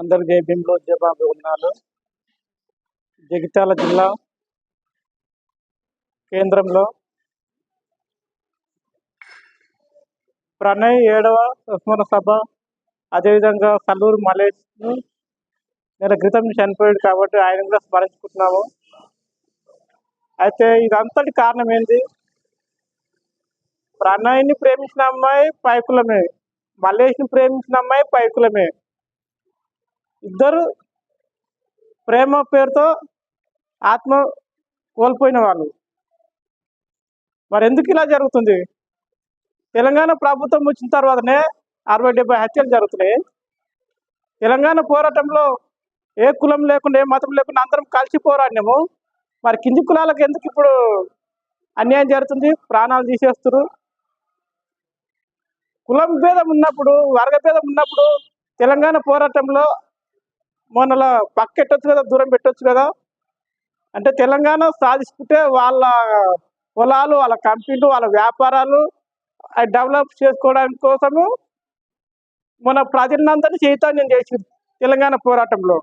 అందరు భీమ్లో జయబాబు ఉన్నాను. జగిత్యాల జిల్లా కేంద్రంలో ప్రణయ్ ఏడవ సంస్మరణ సభ అదేవిధంగా సల్లూరు మలేష్ నెల క్రితం చనిపోయాడు కాబట్టి ఆయన కూడా స్మరించుకుంటున్నాము. అయితే ఇదంతటి కారణం ఏంది ప్రణయ్ని ప్రేమించిన అమ్మాయి పైకులమే. మలేష్ని ప్రేమించిన అమ్మాయి పైకులమే. ఇద్దరు ప్రేమ పేరుతో ఆత్మ కోల్పోయిన వాళ్ళు. మరి ఎందుకు ఇలా జరుగుతుంది? తెలంగాణ ప్రభుత్వం వచ్చిన తర్వాతనే అరవై డెబ్బై హత్యలు జరుగుతున్నాయి. తెలంగాణ పోరాటంలో ఏ కులం లేకుండా ఏ మతం లేకుండా అందరం కలిసి పోరాడినాము. మరి కింది కులాలకు ఎందుకు ఇప్పుడు అన్యాయం జరుగుతుంది? ప్రాణాలు తీసేస్తారు కులం భేదం ఉన్నప్పుడు వర్గ భేదం ఉన్నప్పుడు తెలంగాణ పోరాటంలో మొన్నల పక్క పెట్టొచ్చు కదా దూరం పెట్టచ్చు కదా? అంటే తెలంగాణ సాధిస్తుంటే వాళ్ళ పొలాలు వాళ్ళ కంపెనీలు వాళ్ళ వ్యాపారాలు డెవలప్ చేసుకోవడానికి కోసము మన ప్రజలందరినీ చైతన్యం చేసి తెలంగాణ పోరాటంలో.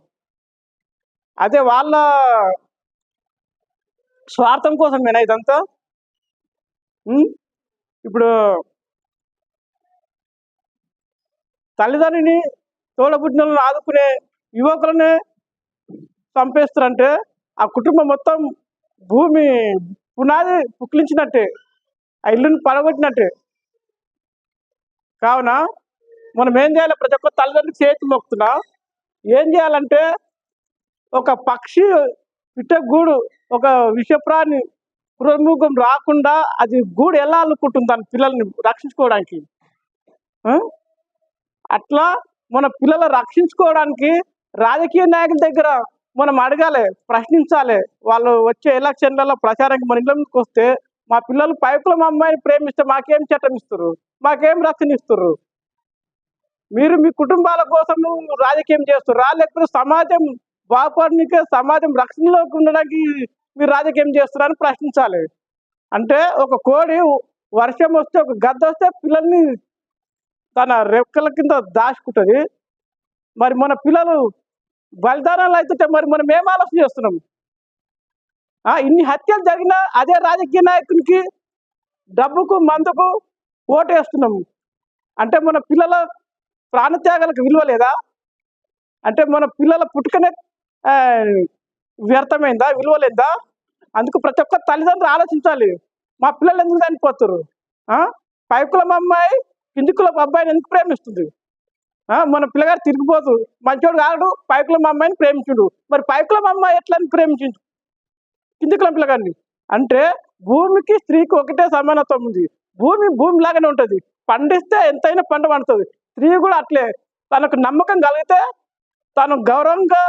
అదే వాళ్ళ స్వార్థం కోసమేనా ఇదంతా? ఇప్పుడు తల్లిదండ్రిని తోడబుట్టినలను ఆదుకునే యువకులనే చంపేస్తారంటే ఆ కుటుంబం మొత్తం భూమి పునాది పుక్లించినట్టే ఆ ఇల్లుని పడగొట్టినట్టే. కావున మనం ఏం చేయాలి? ప్రతి ఒక్క తల్లిదండ్రులకు చేతి మొక్కుతున్నా ఏం చేయాలంటే ఒక పక్షి పిట్టగూడు ఒక విషప్రాణి పురముఖం రాకుండా అది గూడు ఎలా అల్లుకుంటుంది దాని పిల్లల్ని రక్షించుకోవడానికి. అట్లా మన పిల్లలు రక్షించుకోవడానికి రాజకీయ నాయకుల దగ్గర మనం అడగాలి ప్రశ్నించాలి. వాళ్ళు వచ్చే ఎలక్షన్లలో ప్రచారానికి మన ఇళ్ళ ముందుకు వస్తే మా పిల్లలు పైపుల మా అమ్మాయిని ప్రేమిస్తే మాకేం చట్టం ఇస్తారు మాకేం రక్షణ ఇస్తారు మీరు మీ కుటుంబాల కోసం రాజకీయం చేస్తారు. లేకపోతే సమాజం బాగుపడనికే సమాజం రక్షణలోకి ఉండడానికి మీరు రాజకీయం చేస్తున్నారని ప్రశ్నించాలి. అంటే ఒక కోడి వర్షం వస్తే ఒక గద్ద వస్తే పిల్లల్ని తన రెక్కల కింద దాచుకుంటుంది. మరి మన పిల్లలు బలిదానాలు అవుతుంటే మరి మనం ఏం ఆలోచన చేస్తున్నాం? ఇన్ని హత్యలు జరిగినా అదే రాజకీయ నాయకునికి డబ్బుకు మందుకు ఓటు వేస్తున్నాం. అంటే మన పిల్లల ప్రాణత్యాగాలకు విలువ లేదా? అంటే మన పిల్లల పుట్టుకనే వ్యర్థమైందా? విలువ లేదా? అందుకు ప్రతి ఒక్క తల్లిదండ్రులు ఆలోచించాలి. మా పిల్లలు ఎందుకు చనిపోతారు ఆ? అమ్మాయి కింది కులం అబ్బాయిని ఎందుకు ప్రేమిస్తుంది? మన పిల్లగారు తిరిగిపోదు. మంచోడు కాడు పైకులం అమ్మాయిని ప్రేమించుడు. మరి పైకులం అమ్మాయి ఎట్లా అని ప్రేమించు కింది కులం పిల్లగాడిని. అంటే భూమికి స్త్రీకి ఒకటే సమానత్వం ఉంది. భూమి భూమి లాగానే ఉంటుంది. పండిస్తే ఎంతైనా పంట పండుతుంది. స్త్రీ కూడా అట్లే. తనకు నమ్మకం కలిగితే తను గౌరవంగా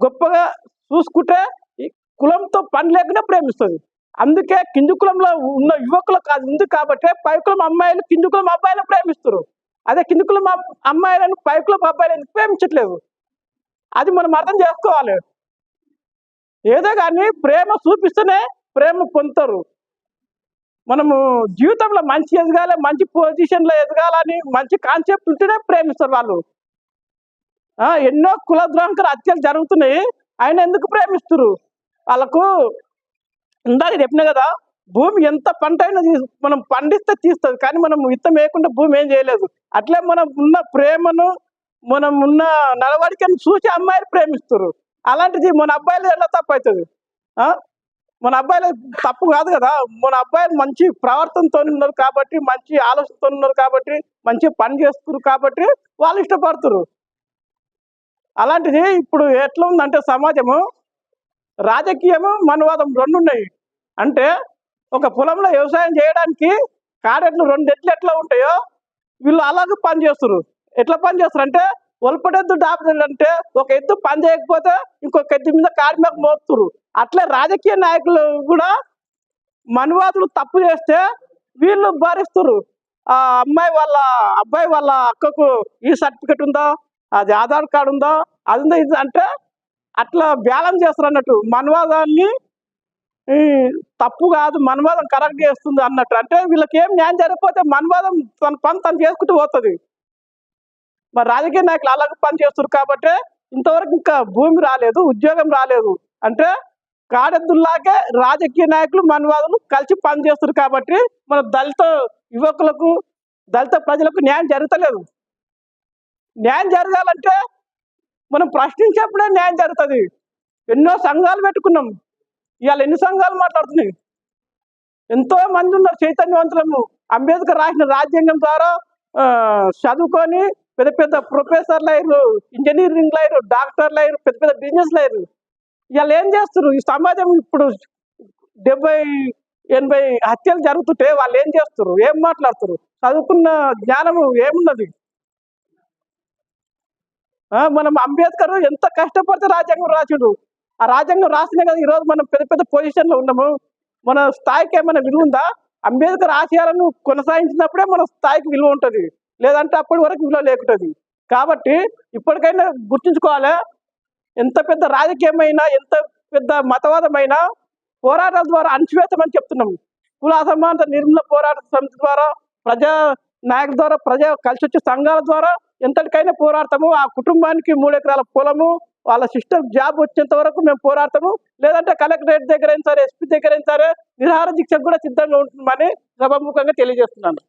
గొప్పగా చూసుకుంటే ఈ కులంతో పని లేకుండా ప్రేమిస్తుంది. అందుకే కింది కులంలో ఉన్న యువకులు కాదు ఉంది కాబట్టి పై కులం అమ్మాయిలు కింది కులం అబ్బాయిలు ప్రేమిస్తారు అదే కింది కులం అమ్మాయిలను పై కులం అబ్బాయిలు ఎందుకు ప్రేమించట్లేదు. అది మనం అర్థం చేసుకోవాలి. ఏదో కానీ ప్రేమ చూపిస్తేనే ప్రేమ పొందుతారు. మనము జీవితంలో మంచి ఎదగాలి మంచి పొజిషన్లో ఎదగాలని మంచి కాన్సెప్ట్ ఉంటేనే ప్రేమిస్తారు వాళ్ళు. ఆ, ఎన్నో కుల ద్రోహంకర హత్యలు జరుగుతున్నాయి. ఆయన ఎందుకు ప్రేమిస్తారు వాళ్ళకు ఇందాక చెప్పిన కదా భూమి ఎంత పంట అయినా తీసు- మనం పండిస్తే తీస్తుంది కానీ మనం విత్తం వేయకుండా భూమి ఏం చేయలేదు. అట్లే మనం ఉన్న ప్రేమను మనం ఉన్న నడవడికను చూసి అమ్మాయిలు ప్రేమిస్తారు అలాంటిది మన అబ్బాయిలు ఎలా తప్పు అవుతుంది ఆ? మన అబ్బాయిలు తప్పు కాదు కదా. మన అబ్బాయిలు మంచి ప్రవర్తనతో ఉన్నారు కాబట్టి మంచి ఆలోచనతో ఉన్నారు కాబట్టి మంచి పని చేస్తున్నారు కాబట్టి వాళ్ళు ఇష్టపడుతున్నారు అలాంటిది ఇప్పుడు ఎట్లా ఉందంటే సమాజము రాజకీయము మనవాదం రెండు ఉన్నాయి అంటే ఒక పొలంలో వ్యవసాయం చేయడానికి కాడెట్లు రెండు ఎట్లు ఎట్లా ఉంటాయో వీళ్ళు అలాగే పని చేస్తారు ఎట్లా పని చేస్తారు అంటే ఒలపడెద్దు డాబులు అంటే ఒక ఎద్దు పని చేయకపోతే ఇంకొక ఎద్దు మీద కాడి మీద మోపుతురు అట్లే రాజకీయ నాయకులు కూడా మనువాదులు తప్పు చేస్తే వీళ్ళు భరిస్తారు ఆ అమ్మాయి వాళ్ళ అబ్బాయి వాళ్ళ అక్కకు ఈ సర్టిఫికెట్ ఉందా? అది ఆధార్ కార్డు ఉందా? అది ఉందా? ఇది అంటే అట్లా బ్యాలెన్స్ చేస్తారు అన్నట్టు. మనువాదాన్ని తప్పు కాదు మన్వాదం కరెక్ట్ చేస్తుంది అన్నట్టు. అంటే వీళ్ళకి ఏం న్యాయం జరిగిపోతే మన్వాదం తన పని తను చేసుకుంటూ పోతుంది. మరి రాజకీయ నాయకులు అలాగే పని చేస్తారు కాబట్టి ఇంతవరకు ఇంకా భూమి రాలేదు ఉద్యోగం రాలేదు. అంటే కాడెద్దుల్లాగే రాజకీయ నాయకులు మన్వాదులు కలిసి పనిచేస్తారు కాబట్టి మన దళిత యువకులకు దళిత ప్రజలకు న్యాయం జరగలేదు న్యాయం జరగాలంటే మనం ప్రశ్నించేప్పుడే న్యాయం జరుగుతుంది. ఎన్నో సంఘాలు పెట్టుకున్నాం. ఇవాళ ఎన్ని సంఘాలు మాట్లాడుతున్నాయి? ఎంతో మంది ఉన్నారు చైతన్యవంతులము అంబేద్కర్ రాసిన రాజ్యాంగం ద్వారా చదువుకొని పెద్ద పెద్ద ప్రొఫెసర్లు అయ్యారు ఇంజనీరింగ్ అయ్యారు డాక్టర్లు అయ్యారు పెద్ద పెద్ద బిజినెస్లు అయ్యారు ఇవాళ ఏం చేస్తారు ఈ సమాజం ఇప్పుడు డెబ్బై ఎనభై హత్యలు జరుగుతుంటే వాళ్ళు ఏం చేస్తారు ఏం మాట్లాడుతారు చదువుకున్న జ్ఞానము ఏమున్నది? మనం అంబేద్కర్ ఎంత కష్టపడితే రాజ్యాంగం రాసిండు. ఆ రాజ్యాంగం రాసినా కదా ఈరోజు మనం పెద్ద పెద్ద పొజిషన్లో ఉన్నాము. మన స్థాయికి ఏమైనా విలువ ఉందా? అంబేద్కర్ ఆశయాలను కొనసాగించినప్పుడే మన స్థాయికి విలువ ఉంటుంది. లేదంటే అప్పటి వరకు విలువ లేకుంటుంది. కాబట్టి ఇప్పటికైనా గుర్తుంచుకోవాలి? ఎంత పెద్ద రాజకీయమైనా ఎంత పెద్ద మతవాదమైనా పోరాటాల ద్వారా అణచివేతమని చెప్తున్నాం. కుల అసమానత నిర్మూలన పోరాట సమితి ద్వారా ప్రజా నాయకుల ద్వారా ప్రజా కలిసి వచ్చే సంఘాల ద్వారా ఎంతటికైనా పోరాడతాము. ఆ కుటుంబానికి మూడు ఎకరాల పొలము వాళ్ళ సిస్టమ్ జాబ్ వచ్చేంత వరకు మేము పోరాడతాము. లేదంటే కలెక్టరేట్ దగ్గర అయిన సరే ఎస్పీ దగ్గర సరే నిరాహార దీక్షకు కూడా సిద్ధంగా ఉంటుందని సభాముఖంగా తెలియజేస్తున్నాను.